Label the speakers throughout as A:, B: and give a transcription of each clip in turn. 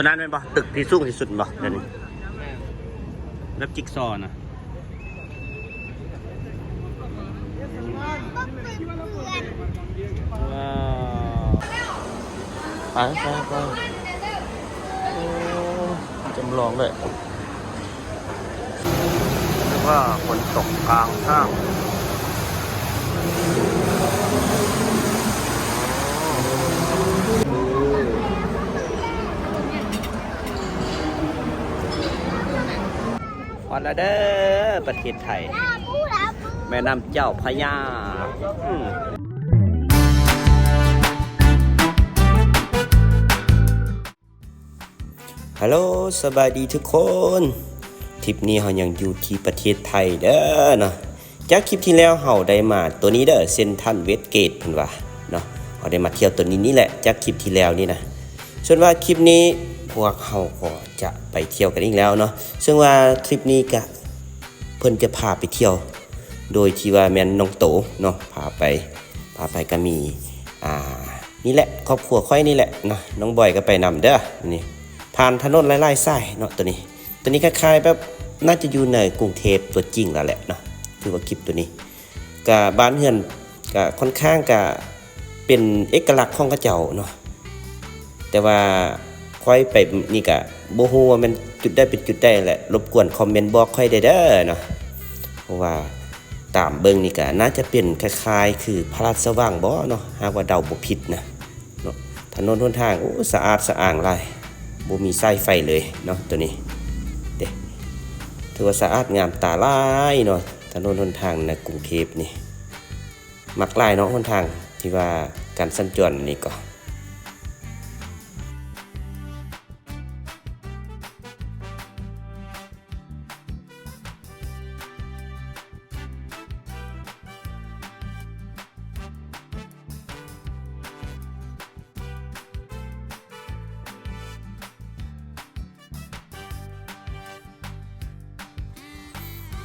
A: ตัวนั้นเป็นบ่ตึกที่สูงที่สุดบ่เดี๋ยวนี้แบบจิ๊กซอว์นะว้าวไปไปไปจำลองเลยนึกว่าฝนตกกลางห้าง วันละเด้อประเทศไทย แม่น้ำเจ้าพระยาอืมฮัลโหลสบายดีทุกคน ทริปนี้เรายังอยู่ที่ประเทศไทยเด้อเนาะจากคลิปที่แล้วเราได้มาตัวนี้เด้อเซนทันเวสเกตเพิ่นว่าเนาะเราได้มาเที่ยวตัวนี้นี่แหละจากคลิปที่แล้วนี่นะส่วนว่าคลิปนี้พ วกเราก็จะไปเที่ยวกันอีกแล้วเนาะซึ่งว่าทริปนี้ก็เพิ่นจะพาไปเที่ยว โดยที่ว่าแมนน้องโตเนาะพาไปพาไปก็มีอ่านี่แหละครอบครัวค่อยนี่แหละเนาะน้องบอยก็ไปนำเด้อนี่ผ่านถนนไล่ๆสายเนาะตัวนี้ ตัวนี้คล้ายๆแบบน่าจะอยู่ในกรุงเทพตัวจริงแล้วแหละเนาะคือว่าคลิปตัวนี้กับบ้านเฮือนก็ค่อนข้างก็เป็นเอกลักษณ์ของเขาเจ้าเนาะแต่ว่า ค่อยไปนี่ก็บ่ฮู้ว่ามันจุดได้เป็นจุดได้แหละรบกวนคอมเมนต์บอกค่อยได้เด้อเนาะเพราะว่าตามเบิ่งนี่ก็น่าจะเป็นคล้ายๆ คือพระราชสว่างบ่เนาะหากว่าเดาบ่ผิดนะเนาะถนนหนทางโอ้สะอาดสะอ้างหลายบ่มีสายไฟเลยเนาะตัวนี้เด้ถือว่าสะอาดงามตาลายเนาะถนนหนทางในกรุงเทพนี่มักลายเนาะหนทางที่ว่าการสัญจรนี่ก็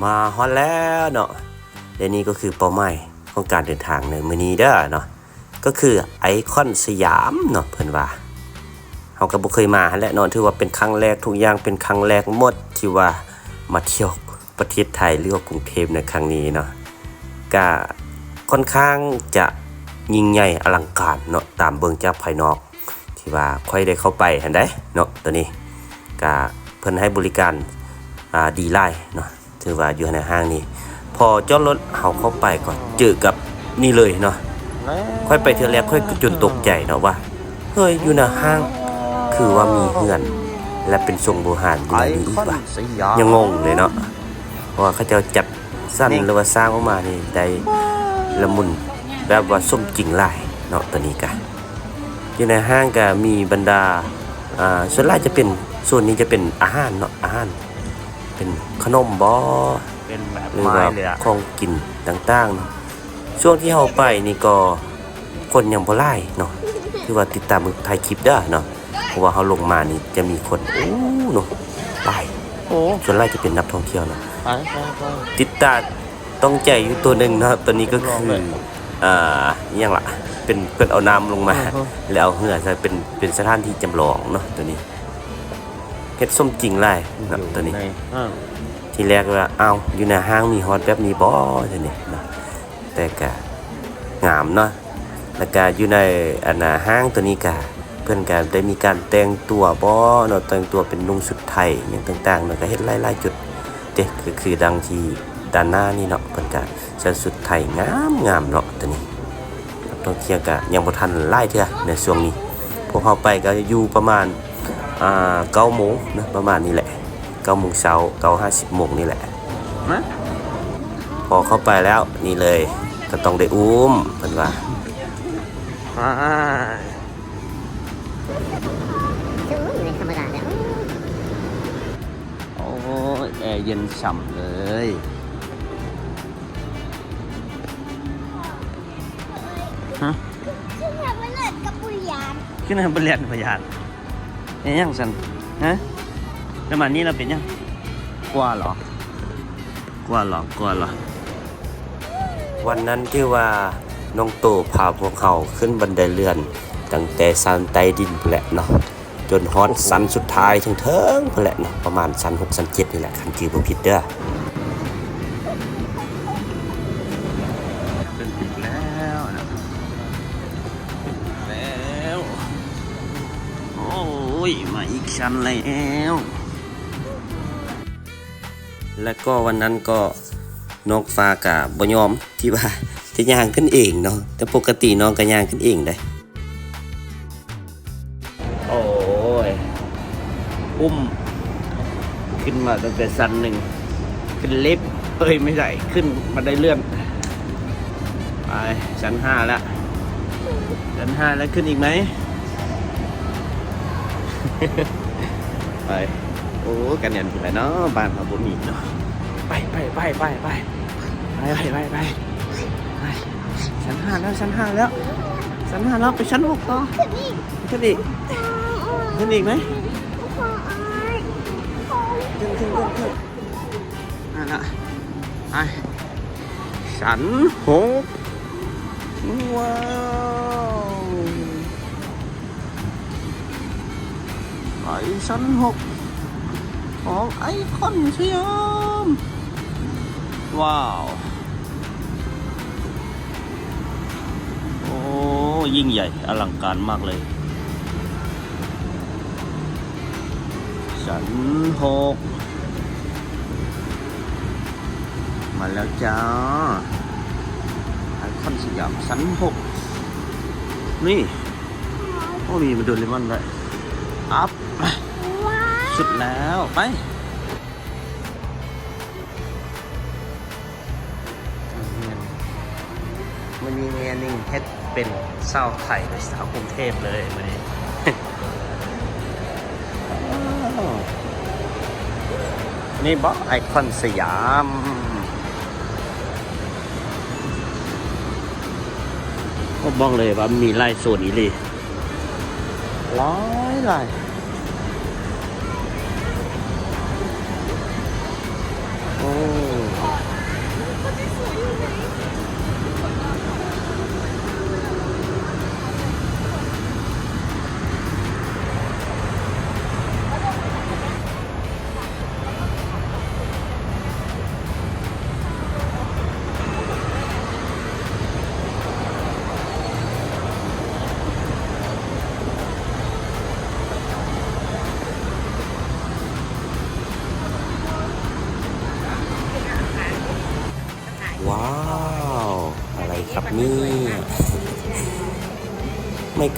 A: มาฮอดแล้วเนาะและนี่ก็คือเป้าหมายของการเดินทางในมื้อนี้เด้อเนาะก็คือไอคอนสยามเนาะเพิ่นว่าเฮาก็บ่เคยมาและเนาะถือว่าเป็นครั้งแรกทุกอย่างเป็นครั้งแรกหมดที่ว่ามาเที่ยวประเทศไทยหรือว่ากรุงเทพในครั้งนี้เนาะก็ค่อนข้างจะยิ่งใหญ่อลังการเนาะตามเบิ่งจากภายนอก ที่ว่าค่อยได้เข้าไปเหั่นได้เนาะตัวนี้ก็เพิ่นให้บริการอ่าดีไลน์เนาะ ถือว่าอยู่ในห้างนี้พอจอดรถเขาเข้าไปก่อนเจอกับนี่เลยเนาะค่อยไปเทือแรกค่อยจนตกใจเนาะว่าเฮ้ยอยู่ในห้างคือว่ามีเฮือน และเป็นทรงโบราณอยู่ในนี้อีกว่ะยังงงเลยเนาะเพราะว่าเขาเจะจัดสั้นหรือว่าสร้างออกมานี่ได้ละมุนแบบว่าส้มจริงหลายเนาะตัวนี้กันอยู่ในห้างก็มีบรรดาอ่าส่วนใหญ่จะเป็นส่วนนี้จะเป็นอาหารเนาะอาหาร เป็นขนมบอ
B: เป็นแบบ
A: หรือ
B: ไม้
A: ว่า
B: เลยอะ
A: ของกินต่างๆเนาะช่วงที่เราไปนี่ก็คนยังบ่ไล่เนาะคือว่าติดตามมือถ่ายคลิปเด้อเนาะเพราะว่าเขาลงมานี่จะมีคนโอ้เนาะไล่
B: โอ้
A: ส่วนไล่จะเป็นนักท่องเที่ยวเนาะ
B: ไปไปไป
A: ติดตาต้องใจอยู่ตัวหนึ่งเนาะตัวนี้ก็
B: ล
A: คื
B: อง
A: อ
B: เลย
A: อ่าอหยังล่ะ เป็นเพิ่นเอาน้ำลงมา
B: อือฮึ
A: แล้วเอาเหือใส่เป็นเป็นสถานที่จำลองเนาะตัวนี้ เฮ็ดส้มจริงไล่เนาะตัวนี้
B: ในห้าง
A: ทีแรกว่าเอาอยู่ในห้างมีฮอตแบบนี้บ่ทีนี้เนาะแต่ก็งามเนาะแล้วก็อยู่ในอันน่ะห้างตัวนี้ก็เพิ่นก็ได้มีการแต่งตัวบ่เนาะแต่งตัวเป็นนุ่งชุดไทยอย่างต่างๆเนาะก็เฮ็ดหลายๆจุดเด็กก็คือดังที่ด้านหน้านี่เนาะเพิ่นก็ใส่ชุดไทยงามงามๆเนาะตัวนี้นักท่องเที่ยวก็ยังบ่ทันหลายเทื่อในช่วงนี้พวกเขาไปก็อยู่ประมาณ อ่า9โมงนะประมาณนี้แหละเก้าโมงเช้าเก้าห้าสิบโมงนี่แหละ
B: นะ
A: พอเข้าไปแล้วนี่เลยก็ต้องได้อุ้มเพิ่นว่า
B: อ่า
C: ถึงอยู่ในธรรมดาเนี่ย
B: โอ้ยแอร์เย็นฉ่ำเลยฮะ
C: ซึ่งทำให้เลิศกับปุริยาน
B: ขึ้นมาเรียนพยาน เอ๊ยยังสันฮะแล้วมานี่เราเป็นยังกลัวเหรอกลัวเหรอกลัวเหรอ
A: วันนั้นที่ว่าน้องโตพาพวกเขาขึ้นบันไดเลื่อนตั้งแต่ซานใต้ดินแหละเนาะจนฮอตสันสุดท้ายถึงเทิงแหละเนาะประมาณสันหกสันเจ็ดนี่แหละคันจือบ่ผิดเด้อ
B: มาอีกชั้นแล้ว
A: แล้วก็วันนั้นก็นกฟ้ากับบยอมที่ว่าจะย่างขึ้นเองเนาะแต่ปกติน้องก็ย่างขึ้นเองได้
B: โอ้ยอุ้ม ขึ้นมาตั้งแต่ชั้นหนึ่งขึ้นลิฟต์เอ้ยไม่ใช่ขึ้นมาได้เลื่อนไปชั้นห้าแล้วชั้นห้าแล้วขึ้นอีกไหม ไปโอ้กันยันไปเนาะบ้านเราบุมีเนาะไปไปไปไปไปไปไปไปไปไปชั้นห้าแล้วชั้นห้าแล้วชั้นห้าแล้วไปชั้นหกต่อขึ้นอีกขึ้นอีกไหมขึ้นขึ้นขึ้นขึ้นนั่นละไปชั้นหกว้าว ไปชั้นหกของไอคอนสยาม ว้าว โอ้ยิ่งใหญ่อลังการมากเลยชั้นหกมาแล้วจ้าไอคอนสยามชั้นหกนี่ โอ้มีมาดูเลมอนด้วย สุดแล้วไปมันมีเมียนิ่งเฮ็ดเป็นเศร้าวไข่ในสาวกรุงเทพเลยวันนี้นี่บอไอคอนสยามก็บอกเลยว่ามีไล่โซนนี้เลยหลายหลาย
A: Oh.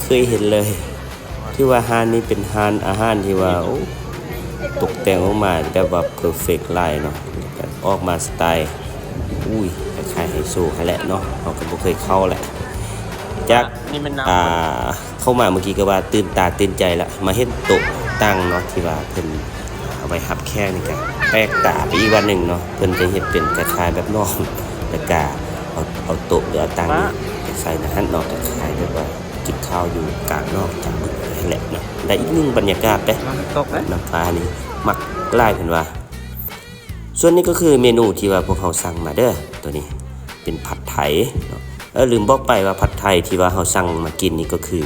A: เคยเห็นเลย ที่ว่าฮานนี้เป็นฮานอาหารที่ว่าโอ้ตกแต่งออกมาแบบว่าเพอร์เฟกต์ไลน์เนาะออกมาสไตล์ อุ้ยคล้ายๆไฮโซให้แหละเนาะเราก็บ่เคยเข้าแหละจาก
B: นี่มันน้
A: อ่าเข้ามาเมื่อกี้ก็ว่าตื่นตาตื่นใจละมาเห็นโต๊ะตั้งเนาะที่ว่าเพิ่นเอาไว้หับแขกนี่ก็แปลกตาไปอีกวันหนึ่งเนาะเพิ่นจะเฮ็ดเป็นคล้ายๆแบบนอกแล้วก็เอาเอาโต๊ะหรือเอาตั้งนี่ไปใส่ในหันเนาะคล้ายๆแบบว่า กินข้าวอยู่กลางนอกจากบึกนั่นแหละเนาะได้อีกหนึงบรรยากาศเด้ำ
B: มันตกไหม
A: น้ำปลานี่มักไล่เพิ่นว่า ส่วนนี้ก็คือเมนูที่ว่าพวกเขาสั่งมาเด้อตัวนี้เป็นผัดไทยเนาะเออลืมบอกไปว่าผัดไทยที่ว่าเขาสั่งมากินนี่ก็คือ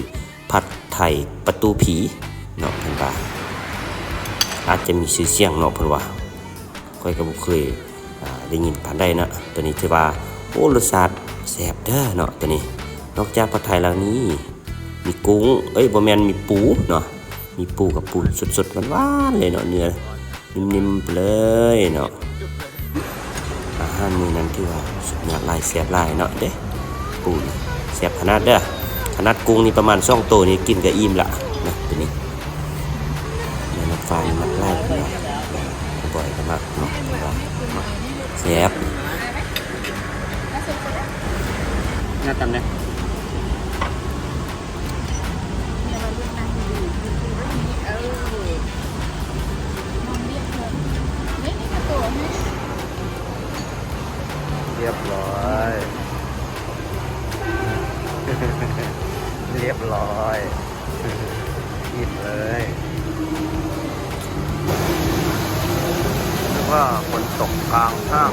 A: ผัดไทยประตูผีเนาะเพิ่นว่าอาจจะมีชื่อเสียงเนาะเพิ่นว่าค่อยก็บ่เคยอ่าได้ยินปานใดนะตัวนี้ถือว่าโอ้รสชาติแซ่บเด้อเนาะตัวนี้ นอกจากผัดไทยแล้วนี่มีกุ้ง เอ้ยบ่แมนมีปูเนาะ มีปูกับปูสดๆหวานๆเลยเนาะเนื้อนิ่มๆไปเลยเนาะอาหารมื้อนั้นที่ว่าสุดยอดหลายแซ่บหลายเนาะเด้ปูนี่แซ่บขนาดเด้อขนาดกุ้งนี่ประมาณ2โตวนี่กินก็อิ่มละนะตัวนี้เนื้อน้ำฟ้านี่มักหลายเนาะบ่อยก็มักเนาะว่ามักแซ่บ
B: น่าจำได้เรียบร้อย เรียบร้อยกินเลยนึกว่าฝนตกกลางห้าง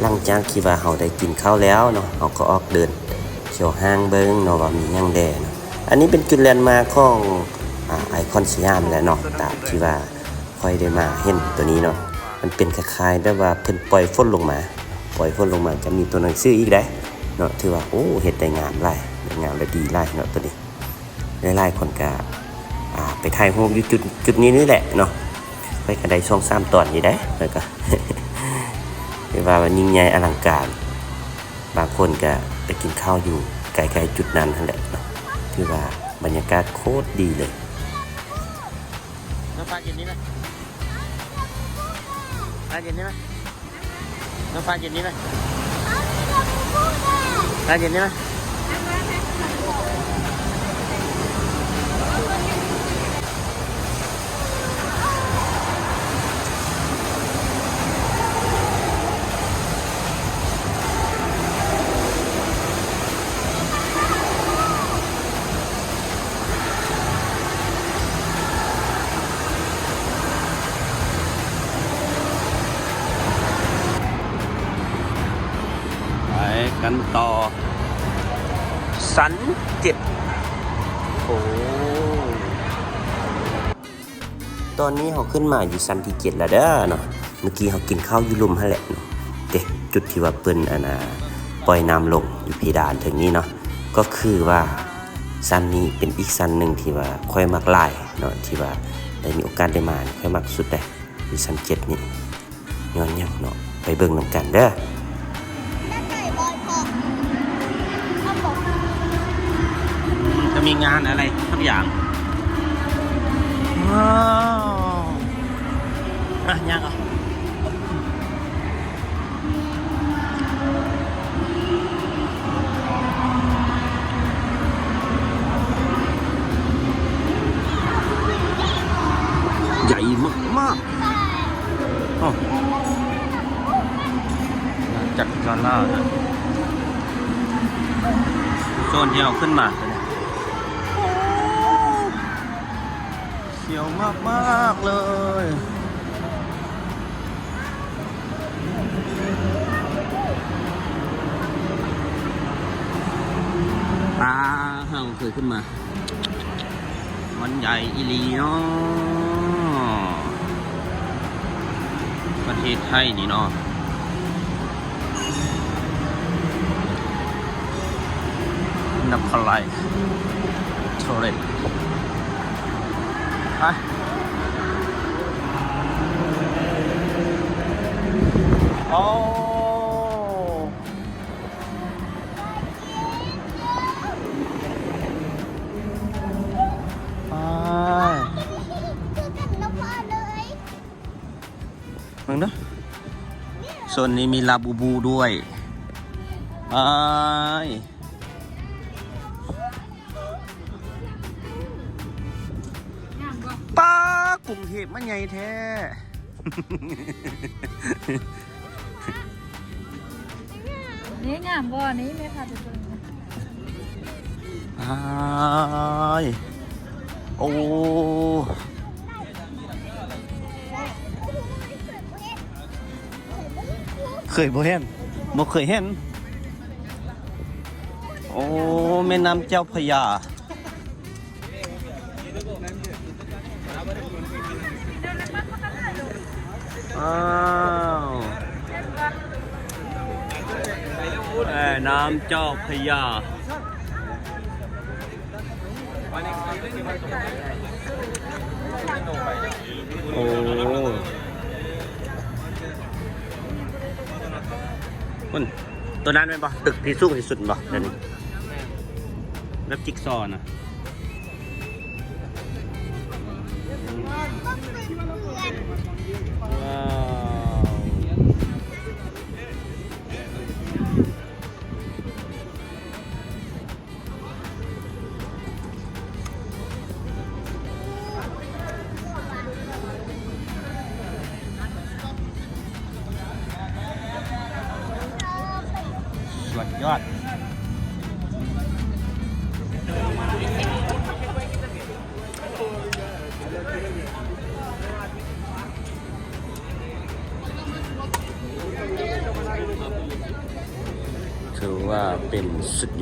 A: หลังจากที่ว่าเราได้กินข้าวแล้วเนาะเราก็ออกเดินเที่ยวห้างเบิ้งเนาะว่ามียังแดเนาะอันนี้เป็นจุดแลนด์มาร์คของอไอคอนสยามแหละเนาะตามที่ว่า ค่อยได้มาเห็นตัวนี้เนาะมันเป็นคล้ายๆแบบว่าเพิ่นปล่อยฝนลงมา ปล่อยฝนลงมาจะมีตัวหนังสืออีกได้เนาะถือว่าโอ้เฮ็ดได้งามหลายได้งามและดีหลายเนาะตัวนี้หลายๆคนก็อ่าไปถ่ายรูปอยู่จุดจุดนี้นี่แหละเนาะไปกันได้ช่อง3ตอนอยู่ได้แล้วก็เรียกว่ามันยิ่งใหญ่อลังการ บางคนก็ไปกินข้าวอยู่ไกลๆจุดนั้นนั่นแหละเนาะถือว่าบรรยากาศโคตรดีเลย
B: น้ำปลาเย็นนี้ไหม ปลาเย็นนี้ไหมน้ำปลาเย็นนี้ไหมปลาเย็นนี้ไหม
A: กันต่อ สันเจ็ดโอ้ตอนนี้เขาขึ้นมาอยู่สันที่เจ็ดแล้วเด้อเนาะเมื่อกี้เขากินข้าวอยู่ลุมฮะแหละเนาะเด็กจุดที่ว่าเปิ้นอันนะปล่อยน้ำลงอยู่เพดานถึงนี้เนาะก็คือว่าสันนี้เป็นอีกสันหนึ่งที่ว่าค่อยมักหลายเนาะที่ว่าได้มีโอกาสได้มาค่อยมักสุดเลยอยู่สันเจ็ดนี่ย้อนยังเนาะไปเบิ่งนำกันเด้อ
B: มีงานอะไรทุกอย่างว้าวอะยากอะใหญ่มากมากโอ้จักรจาล่านะโซนที่เราขึ้นมา มากมากเลย ตาเฮาเคยขึ้นมา มันใหญ่อีลีเนาะประเทศไทยนี่เนาะนับพลายโทรเลตไป โอ้ไป
C: คือกันแล้วพอเลย
B: มึงเนาะโซนนี้มีลาบูบูด้วยไปป้ากรุงเทพมันใหญ่แท้
D: นี่งามบ่อนี้ไม่พาไปเบิ่งนะ
B: อายโอ้เคยบ่เห็นบ่เคยเห็น โอ้แม่น้ำเจ้าพระยาอ้าว แม่น้ำเจ้าพระยาโอ้คุณตัวนั้นเป็นปะตึกที่สูงที่สุดปะเดี๋ยวนี้แบบจิ๊กซอว์นะ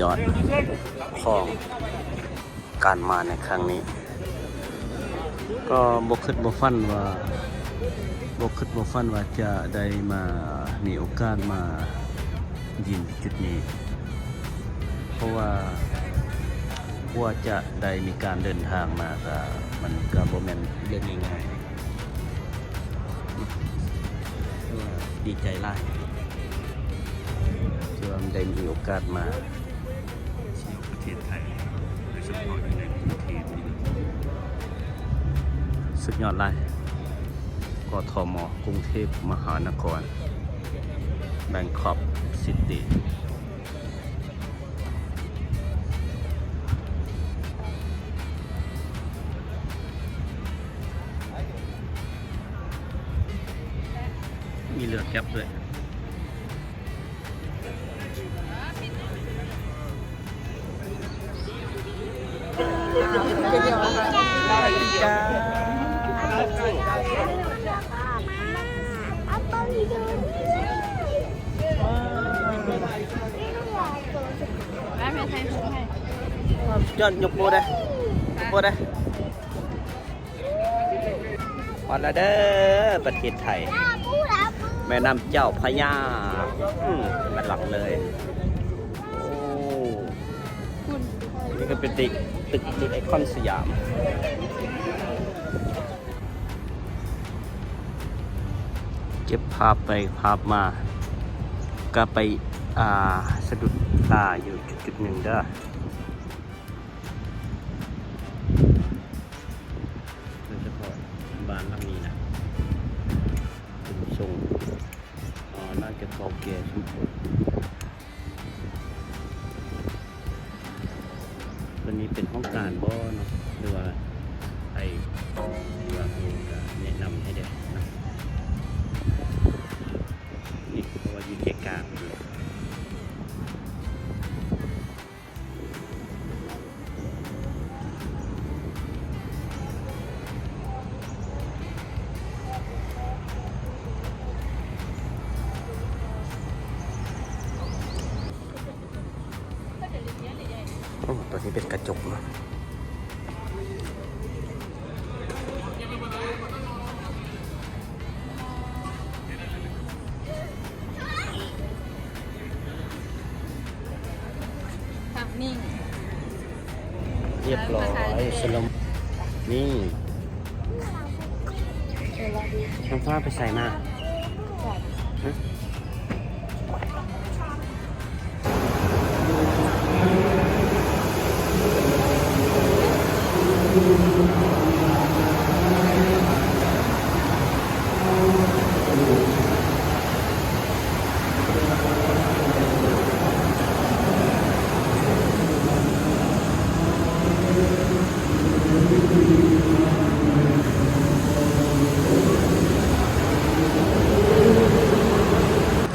B: ยอดของการมาในครั้งนี้ ก็บกคิดบกฟันว่าบกคิดบกฟันว่าจะได้มามีโอกาสมายินจุดนี้ เพราะว่าว่าจะได้มีการเดินทางมาก็มันก็บ่แม่นเรื่องง่ายๆดีใจหลายที่ว่าได้มีโอกาสมา ศไทยโดยเฉพาะอยู่ในกรุงเทพนี่สุดยอดเลยกทมกรุงเทพมหานครแบงคอกซิตี้มีเรือแก๊ปด้วย วเด้อประเทศไทยแม่น้ำเจ้าพระยามันหลังเลยโอ้นี่ก็เป็นตึก ตึกตึกไอคอนสยามเก็บภาพไปภาพมา ก็ไปอ่าสะดุดตาอยู่จุดๆหนึ่งเด้ ตัวนี้เป็นห้องการบ่ ร้อยสลมนี่น้ำฟ้าไปใส่มาฮะ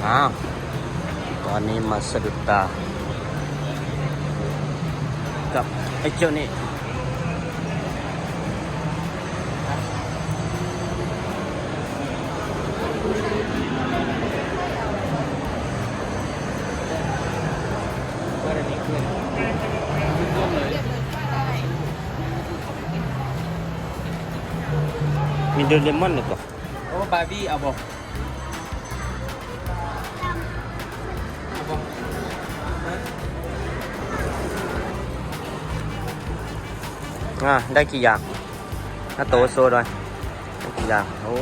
B: อ้าว ตอนนี้มาสะดุดตากับไอ้เจ้านี่มีโดเอ่าได้กี่อย่างน้าโตโซดอยได้กี่อย่างโอ้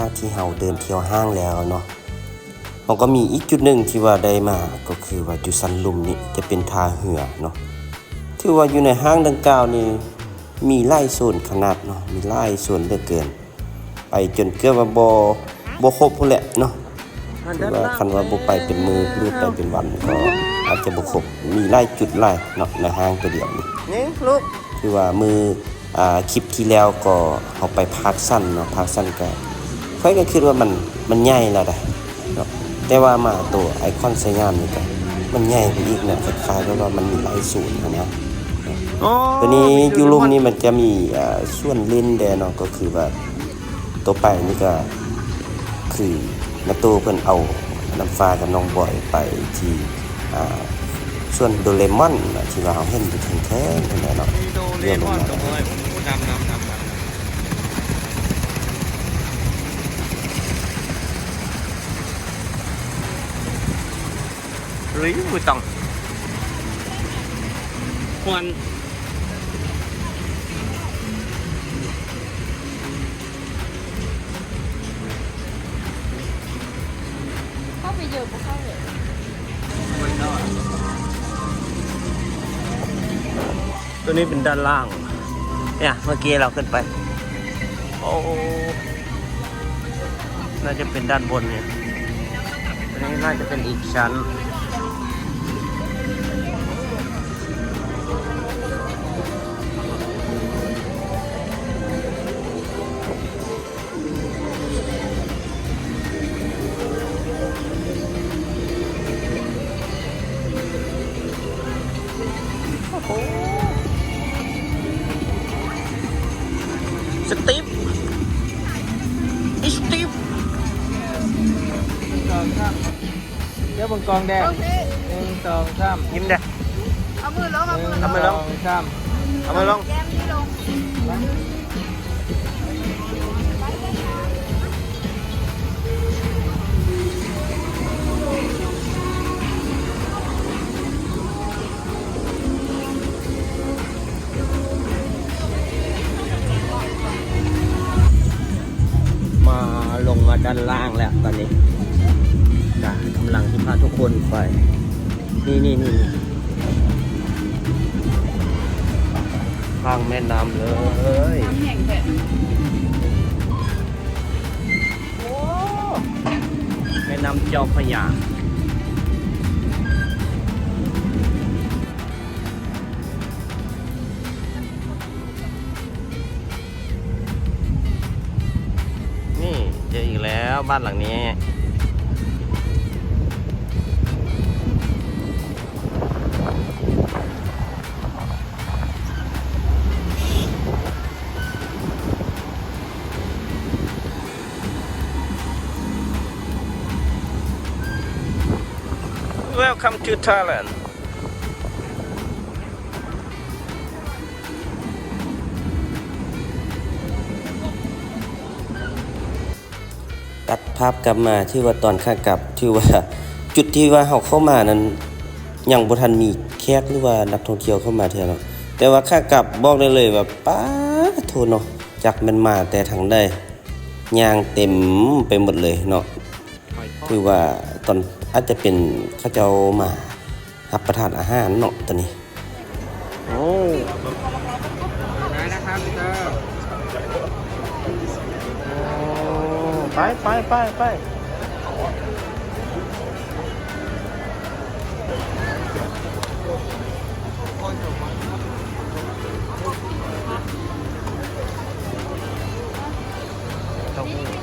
B: จากที่เฮาเดินเที่ยวห้างแล้วเนาะเราก็มีอีกจุดหนึ่งที่ว่าได้มาก็คือว่าจุดสันลุมนี่จะเป็นทาเหือเนาะถือว่าอยู่ในห้างดังกล่าวนี่มีไล่โซนขนาดเนาะมีไล่โซนเหลือเกิน ไปจนเกือบว่าบ่บ่ครบพุ่นแหละเนาะ
A: คือว่าคันว่าบ่ไปเป็นมือหรือไปเป็นวันก็อาจจะบ่ครบมีหลายจุดหลายเนาะในห้างตัวเดียวนี่
B: นี่ลูก
A: คือว่ามืออ่าคลิปที่แล้วก็เอาไปพาร์ทสั้นเนาะพาร์ทสั้นก็ ค่อยก็คิดว่ามันมันใหญ่แล้วได้เนาะแต่ว่ามาตัวไอคอนไซงามนี่ก็มันใหญ่ไปอีกนะคล้ายๆกับว่ามันมีหลายศูนย์นะ
B: อ๋อ
A: ตัวนี้ยูรุมนี่มันจะมีอ่าส่วนเล่นแดเนาะก็คือว่าตัวไปนี่ก็คือนาโตเพิ่นเอาน้ำฟ้ากับน้องบอยไปที่อ่าส่วนโดเรมอนน่ะที่ว่าเราเห็นอยู่แท้ๆนั่นแหละเนาะ
B: โดเรมอนกับเอ้ยนำนำนำนำ หรือมือตังควน
D: เข้าไปเยอะก็เข้าเลย
B: ตัวนี้เป็นด้านล่าง เนี่ย เมื่อกี้เราขึ้นไป โอ้ น่าจะเป็นด้านบนเนี่ย ตัวนี้น่าจะเป็นอีกชั้น สตีฟอีสตีฟ
E: สองสามเดี๋ยวบนกองแล
C: งมา
B: ด้านล่างแล้วตอนนี้จ้ะกำลังที่พาทุกคนไปนี่นี่นี่นี่ข้างแม่น้ำเลย
D: น้ำแห่งแบบ
B: แม่น้ำเจ้าพระยา บ้านหลังนี้ Welcome to Thailand
A: ตัดภาพกลับมาที่ว่าตอนข้ากลับที่ว่าจุดที่ว่าเฮาเข้ามานั้นยังบ่ทันมีแขกหรือว่านักท่องเที่ยวเข้ามาเท่าเนาะแต่ว่าข้ากลับบอกได้เลยว่าป้าโทเนาะจักมันมาแต่ทางใดยางเต็มไปหมดเลยเนาะคือว่าตอนอาจจะเป็นเขาเจ้ามารับประทานอาหารเนาะตอนนี้
B: โอ้
E: ไป
B: ไปไปไปต้อง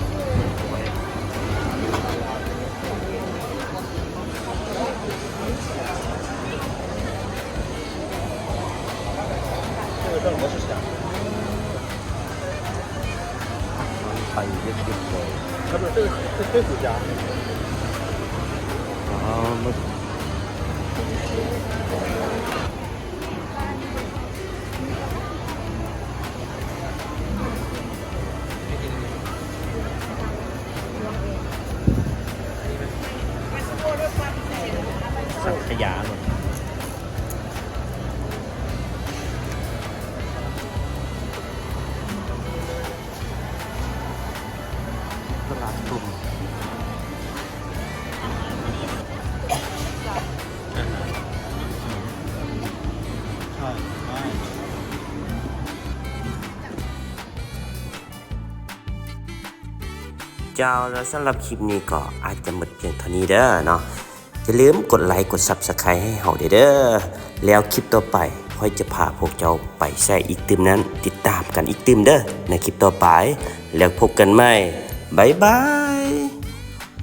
A: เจ้าแล้วสำหรับคลิปนี้ก็อาจจะหมดเพียงเท่านี้เด้อเนาะอย่าลืมกดไลค์กด Subscribe ให้เฮาเด้อแล้วคลิปต่อไปค่อยจะพาพวกเจ้าไปใส่อีกติมนั้น ติดตามกันอีกติมเด้อในคลิปต่อไป แล้วพบกันใหม่บายบาย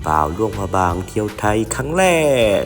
A: บ่าวล่วงพระบางเที่ยวไทยครั้งแรก